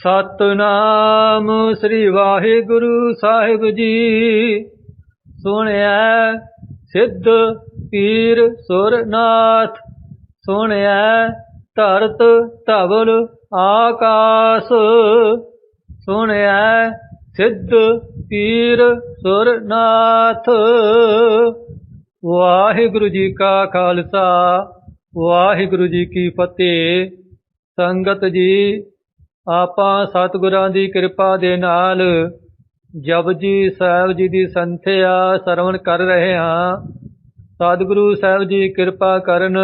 ਸਤਨਾਮ ਸ੍ਰੀ ਵਾਹਿਗੁਰੂ ਸਾਹਿਬ ਜੀ। ਸੁਣਿਆ ਸਿੱਧ ਪੀਰ ਸੁਰਨਾਥ ਸੁਣਿਆ ਧਰਤ ਧਵਲ ਆਕਾਸ ਸੁਣਿਆ ਸਿੱਧ ਪੀਰ ਸੁਰਨਾਥ। ਵਾਹਿਗੁਰੂ ਜੀ ਕਾ ਖਾਲਸਾ, ਵਾਹਿਗੁਰੂ ਜੀ ਕੀ ਫਤਿਹ। ਸੰਗਤ ਜੀ ਆਪਾਂ ਸਤਿਗੁਰਾਂ ਦੀ ਕਿਰਪਾ ਦੇ ਨਾਲ ਜਪਜੀ ਸਾਹਿਬ ਜੀ ਦੀ ਸੰਥਿਆ ਸਰਵਣ ਕਰ ਰਹੇ ਹਾਂ। ਸਤਿਗੁਰੂ ਸਾਹਿਬ ਜੀ ਕਿਰਪਾ ਕਰਨ।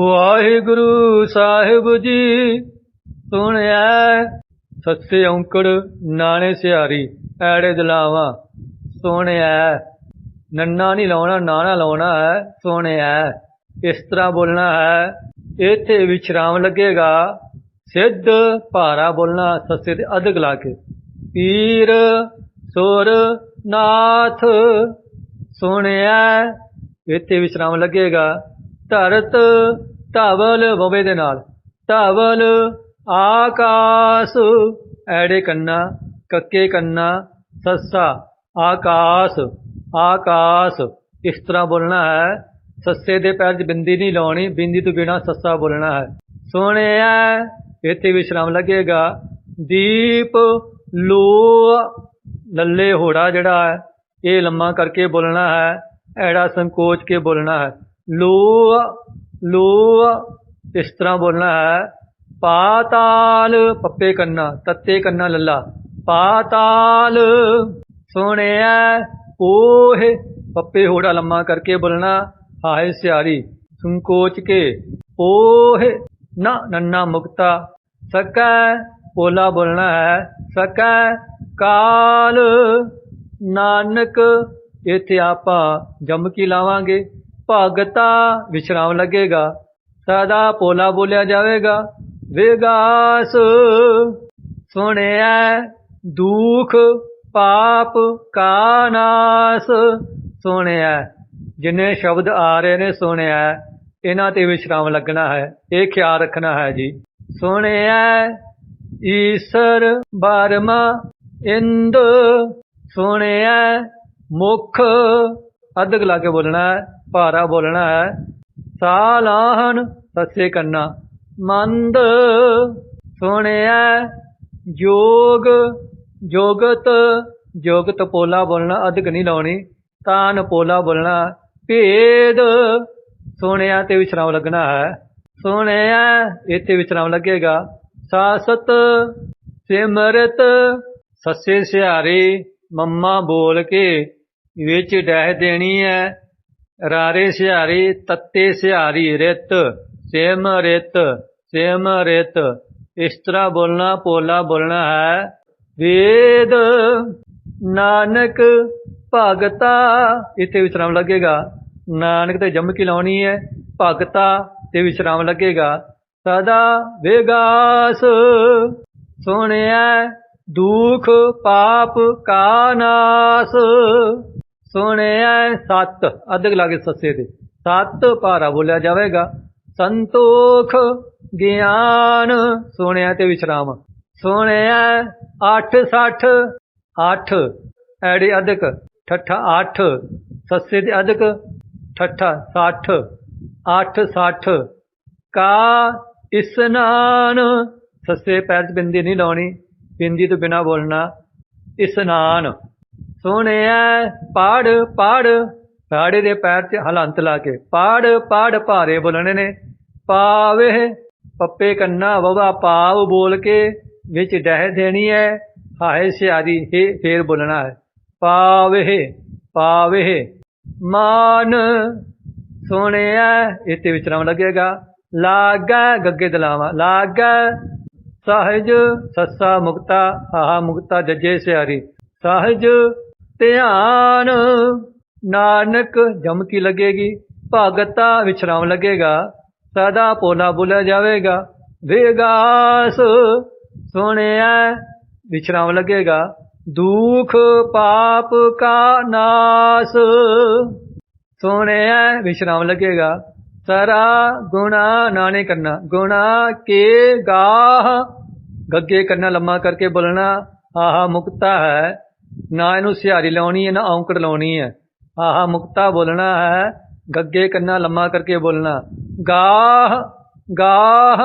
ਵਾਹਿਗੁਰੂ ਸਾਹਿਬ ਜੀ ਸੁਣਿਆ ਸੱਚੇ ਔਂਕੜ ਨਾਣੇ ਸਿਹਾਰੀ, ਐੜੇ ਦਲਾਵਾ ਸੁਣਿਆ ਨੰਨਾ ਨਹੀਂ ਲਾਉਣਾ, ਨਾਣਾ ਲਾਉਣਾ ਹੈ ਸੁਣਿਆ ਇਸ ਤਰ੍ਹਾਂ ਬੋਲਣਾ ਹੈ, ਇੱਥੇ ਵਿਸ਼ਰਾਮ ਲੱਗੇਗਾ। ਸਿੱਧ ਭਾਰਾ ਬੋਲਣਾ ਸੱਸੇ ਦੇ ਅਧਿਕ ਲਾ ਕੇ। ਪੀਰ ਸੁਰ ਨਾਥ ਸੁਣਿਆ ਇੱਥੇ ਵਿਸ਼ਰਾਮ ਲੱਗੇਗਾ। ਧਰਤ ਧਵਲ ਬਵੇ ਦੇ ਨਾਲ। ਧਵਲ ਆਕਾਸ, ਐੜੇ ਕੰਨਾ, ਕੱਕੇ ਕੰਨਾ, ਸੱਸਾ, ਆਕਾਸ ਆਕਾਸ। ਇਸ ਤਰ੍ਹਾਂ ਬੋਲਣਾ ਹੈ, ਸੱਸੇ ਦੇ ਪੈਰ 'ਚ ਬਿੰਦੀ ਨਹੀਂ ਲਾਉਣੀ, ਬਿੰਦੀ ਤੋਂ ਬਿਨਾ ਸੱਸਾ ਬੋਲਣਾ ਹੈ। ਸੁਣਿਆ ਇੱਥੇ ਵਿਸ਼ਰਾਮ ਲੱਗੇਗਾ। ਦੀਪ ਲੋ ਲੱਲੇ ਹੋੜਾ ਜਿਹੜਾ ਹੈ, ਇਹ ਲੰਮਾ ਕਰਕੇ ਬੋਲਣਾ ਹੈ, ਐੜਾ ਸੰਕੋਚ ਕੇ ਬੋਲਣਾ ਹੈ। ਲੋ ਲੋ ਇਸ ਤਰ੍ਹਾਂ ਬੋਲਣਾ ਹੈ, ਪਾਤਾਲ ਪੱਪੇ ਕੰਨਾ, ਤੱਤੇ ਕੰਨਾ ਲੱਲਾ। ਪਾਤਾਲ ਸੁਣਿਆ, ਓਹ ਪੱਪੇ ਹੋੜਾ ਲੰਮਾ ਕਰਕੇ ਬੋਲਣਾ, ਹਾਏ ਸਿਆਰੀ, ਸੰਕੋਚ ਕੇ। ਓਹ ਨਾ ਨੰਨਾ ਮੁਕਤਾ ਸਕੈ ਪੋਲਾ ਬੋਲਣਾ ਹੈ, ਸਕੈ ਕਾਲ ਨਾਨਕ, ਇੱਥੇ ਆਪਾਂ ਜਮਕੀ ਲਾਵਾਂਗੇ, ਭਗਤਾ ਵਿਸ਼ਰਾਮ ਲੱਗੇਗਾ, ਸਦਾ ਪੋਲਾ ਬੋਲਿਆ ਜਾਵੇਗਾ, ਵਿਗਾਸ ਸੁਣਿਆ ਦੁਖ ਪਾਪ ਕਾ ਨਾਸ ਸੁਣਿਆ ਜਿੰਨੇ ਸ਼ਬਦ ਆ ਰਹੇ ਨੇ ਸੁਣਿਆ ਇਹਨਾਂ ਤੇ ਵਿਸ਼ਰਾਮ ਲੱਗਣਾ ਹੈ, ਇਹ ਖਿਆਲ ਰੱਖਣਾ ਹੈ ਜੀ। ਸੁਣਿਆ ਈਸ਼ਰ ਬਰਮਾ ਇੰਦ ਸੁਣਿਆ ਮੁਖ। ਅਧਕ ਲਾ ਕੇ ਬੋਲਣਾ ਹੈ, ਭਾਰਾ ਬੋਲਣਾ ਹੈ। ਸਾਲਾਹਨ ਸੱਸੇ ਕੰਨਾ ਮੰਦ ਸੁਣਿਆ ਜੋਗ। ਜੋਗਤ ਜੋਗਤ ਪੋਲਾ ਬੋਲਣਾ ਅਧਿਕ ਨਹੀਂ ਲਾਉਣੀ। ਤਾਨ ਪੋਲਾ ਬੋਲਣਾ। ਭੇਦ, ਸੁਣਿਆ ਤੇ ਵਿਸ਼ਰਾਮ ਲੱਗਣਾ ਹੈ। ਸੁਣਿਆ, ਇੱਥੇ ਵਿਸ਼ਰਾਮ ਲੱਗੇਗਾ। ਸਾਸਤ ਸਿਮਰਤ, ਸੱਸੇ ਸਿਹਾਰੇ, ਮੰਮਾ ਬੋਲ ਕੇ ਵਿੱਚ ਡਹਿ ਦੇਣੀ ਹੈ ਰਾਰੇ ਸਿਹਾਰੀ, ਤੱਤੇ ਸਿਹਾਰੀ ਰਿਤ ਸਿਮ ਰਿਤ ਸਿਮ ਰਿਤ ਇਸ ਤਰ੍ਹਾਂ ਬੋਲਣਾ, ਪੋਲਾ ਬੋਲਣਾ ਹੈ। ਵੇਦ ਨਾਨਕ ਭਗਤਾ, ਇੱਥੇ ਵਿਸਰਾਮ ਲੱਗੇਗਾ। ਨਾਨਕ ਤੇ ਜੰਮ ਕੀ ਲਾਉਣੀ ਹੈ ਭਗਤਾ ਤੇ ਵਿਸਰਾਮ ਲੱਗੇਗਾ। ਸਦਾ ਵਿਗਾਸ। ਸੁਣਿਆ ਦੁਖ ਪਾਪ ਕਾ ਨਾਸ। ਸੁਣਿਆ ਸਤ, ਅਧਿਕ ਲਾਗੇ ਸੱਸੇ ਦੇ ਸਤ ਭਾਰਾ ਬੋਲਿਆ ਜਾਵੇਗਾ। ਸੰਤੋਖ ਗਿਆਨ। ਸੁਣਿਆ ਤੇ ਵਿਸ਼ਰਾਮ ਸੁਣਿਆ 8 60 8 ਐੜੇ ਅਧਿਕ, ਠੱਠਾ 8 ਸੱਸੇ ਤੇ ਅਧਿਕ, ਠੱਠਾ 60 8 60 ਕਾ ਇਸਨਾਨ। ਸੱਸੇ ਪੈਰ 'ਚ ਬਿੰਦੀ ਨਹੀਂ ਲਾਉਣੀ। ਬਿੰਦੀ ਤੋਂ ਬਿਨਾ ਬੋਲਣਾ। ਇਸਨਾਨ। ਸੁਣਿਆ ਪਾੜ ਪਾੜ। ਸਾੜੇ ਦੇ ਪੈਰ 'ਚ ਹਲੰਤ ਲਾ ਕੇ। ਪਾੜ ਪਾੜ ਭਾਰੇ ਬੋਲਣੇ ਨੇ। ਪਾਵੇ ਪੱਪੇ ਕੰਨਾ, ਵਵਾ ਪਾਵ ਬੋਲ ਕੇ। ਵਿੱਚ ਡਹਿ ਦੇਣੀ ਹੈ ਹਾਏ ਸਿਆਰੀ, ਹੇ ਫੇਰ ਬੋਲਣਾ ਹੈ। ਪਾਵੇ ਪਾਵੇ। ਮਾਨ। ਸੁਣਿਆ ਇੱਥੇ ਵਿਚਰਾਮ ਲੱਗੇਗਾ। ਲਾਗਾ, ਗੱਗੇ ਦਲਾਵਾ ਲਾਗਾ, ਸਹਜ, ਸੱਸਾ ਮੁਕਤਾ, ਹਾਹਾ ਮੁਕਤਾ, ਜੱਜੇ ਸਿਆਰੀ। ਸਹਜ, ਧਿਆਨ, ਨਾਨਕ ਜਮਕੀ ਲੱਗੇਗੀ। ਭਗਤਾ ਵਿਸ਼ਰਾਮ ਲੱਗੇਗਾ। ਸਦਾ ਪੋਲਾ ਬੋਲਿਆ ਜਾਵੇਗਾ। ਵਿਗਾਸ ਸੁਣਿਆ ਵਿਸ਼ਰਾਮ ਲੱਗੇਗਾ। ਦੁਖ, ਪਾਪ ਕਾ ਨਾਸ। ਸੁਣਿਆ ਵਿਸ਼ਰਾਮ ਲੱਗੇਗਾ। ਸਰਾ ਗੁਣਾ ਨਾਣੇ ਕਰਨਾ ਗੁਣਾ ਕੇ ਗਾਹ। ਗੱਗੇ ਕੰਨਾ ਲੰਮਾ ਕਰਕੇ ਬੋਲਣਾ, ਆਹਾ ਮੁਕਤਾ ਹੈ। ਨਾ ਇਹਨੂੰ ਸਿਹਾਰੀ ਲਾਉਣੀ ਹੈ, ਨਾ ਔਂਕੜ ਲਾਉਣੀ ਹੈ। ਆਹਾ ਮੁਕਤਾ ਬੋਲਣਾ ਹੈ, ਗੱਗੇ ਕੰਨਾ ਲੰਮਾ ਕਰਕੇ ਬੋਲਣਾ। ਗਾਹ ਗਾਹ,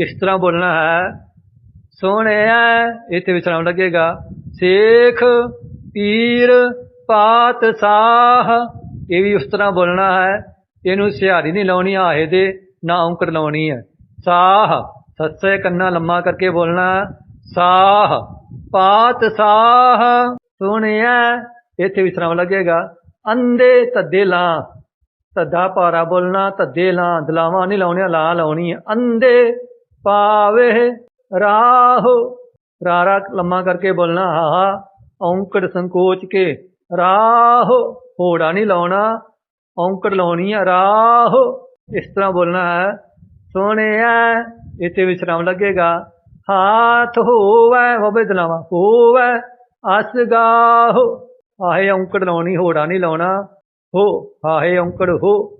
ਇਸ ਤਰ੍ਹਾਂ ਬੋਲਣਾ ਹੈ। ਸੋਹਣਿਆ, ਇੱਥੇ ਵਿਸਰਾਮ ਲੱਗੇਗਾ। ਸੇਖ, ਪੀਰ, ਪਾਤਸ਼ਾਹ। ਇਹ ਵੀ ਉਸ ਤਰ੍ਹਾਂ ਬੋਲਣਾ ਹੈ, ਇਹਨੂੰ ਸਿਹਾਰੀ ਨਹੀਂ ਲਾਉਣੀ, ਆਹੇ ਦੇ ਨਾ ਔਂਕੜ ਲਾਉਣੀ ਹੈ। ਸਾਹ, ਸੱਸੇ ਕੰਨਾ ਲੰਮਾ ਕਰਕੇ ਬੋਲਣਾ ਸਾਹ, ਪਾਤ ਸਾਹ, ਸੁਣਿਆ, ਇੱਥੇ ਵੀ ਵਿਸਰਾਮ ਲੱਗੇਗਾ। ਅੰਦੇ ਧੱਦੇ ਲਾਂ, ਧੱਦਾ ਪਾਰਾ ਬੋਲਣਾ, ਧੱਦੇ ਲਾਂ, ਦਲਾਵਾਂ ਨਹੀਂ ਲਾਉਣੀਆਂ, ਲਾਂ ਲਾਉਣੀ ਹੈ। ਅੰਦੇ ਪਾਵੇ ਰਾਹੋ ਰਾਰਾ ਲੰਮਾ ਕਰਕੇ ਬੋਲਣਾ ਹਾ ਔਂਕੜ ਸੰਕੋਚ ਕੇ, ਰਾਹੋ। ਹੋੜਾ ਨਹੀਂ ਲਾਉਣਾ, ਔਂਕੜ ਲਾਉਣੀ ਆ, ਰਾਹ। ਇਸ ਤਰ੍ਹਾਂ ਬੋਲਣਾ ਹੈ। ਸੋਹਣਿਆ, ਇੱਥੇ ਵਿਸਰਾਮ ਲੱਗੇਗਾ। ਹਾਥ ਹੋਵੇ ਹੋਵੇ ਦਲਾਵਾਂ ਹੋਵੇ ਅਸਗਾਹੋ ਆਹੇ ਔਂਕੜ ਲਾਉਣੀ ਹੋੜਾ ਨਹੀਂ ਲਾਉਣਾ। ਹੋ, ਆਹੇ ਔਂਕੜ ਹੋ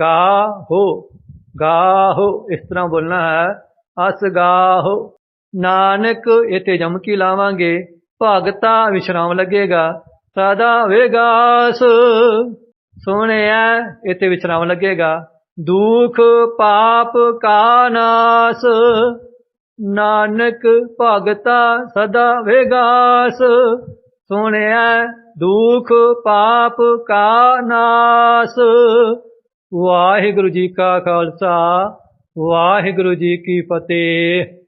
ਗਾ ਹੋ ਗਾ ਹੋ। ਇਸ ਤਰ੍ਹਾਂ ਬੋਲਣਾ ਹੈ। ਅਸਗਾਹੋ ਨਾਨਕ, ਇਥੇ ਜਮਕੀ ਲਾਵਾਂਗੇ। ਭਗਤਾ ਵਿਸ਼ਰਾਮ ਲੱਗੇਗਾ। ਸਦਾ ਵਿਗਾਸ। ਸੋਹਣਿਆ ਇਥੇ ਵਿਸ਼ਰਾਮ ਲੱਗੇਗਾ। ਦੁਖ ਪਾਪ ਕਾ ਨਾਸ। ਨਾਨਕ ਭਗਤਾ ਸਦਾ ਵਿਗਾਸ। ਸੁਣਿਆ ਦੁਖ ਪਾਪ ਕਾ ਨਾਸ। ਵਾਹਿਗੁਰੂ ਜੀ ਕਾ ਖਾਲਸਾ, ਵਾਹਿਗੁਰੂ ਜੀ ਕੀ ਫਤਿਹ।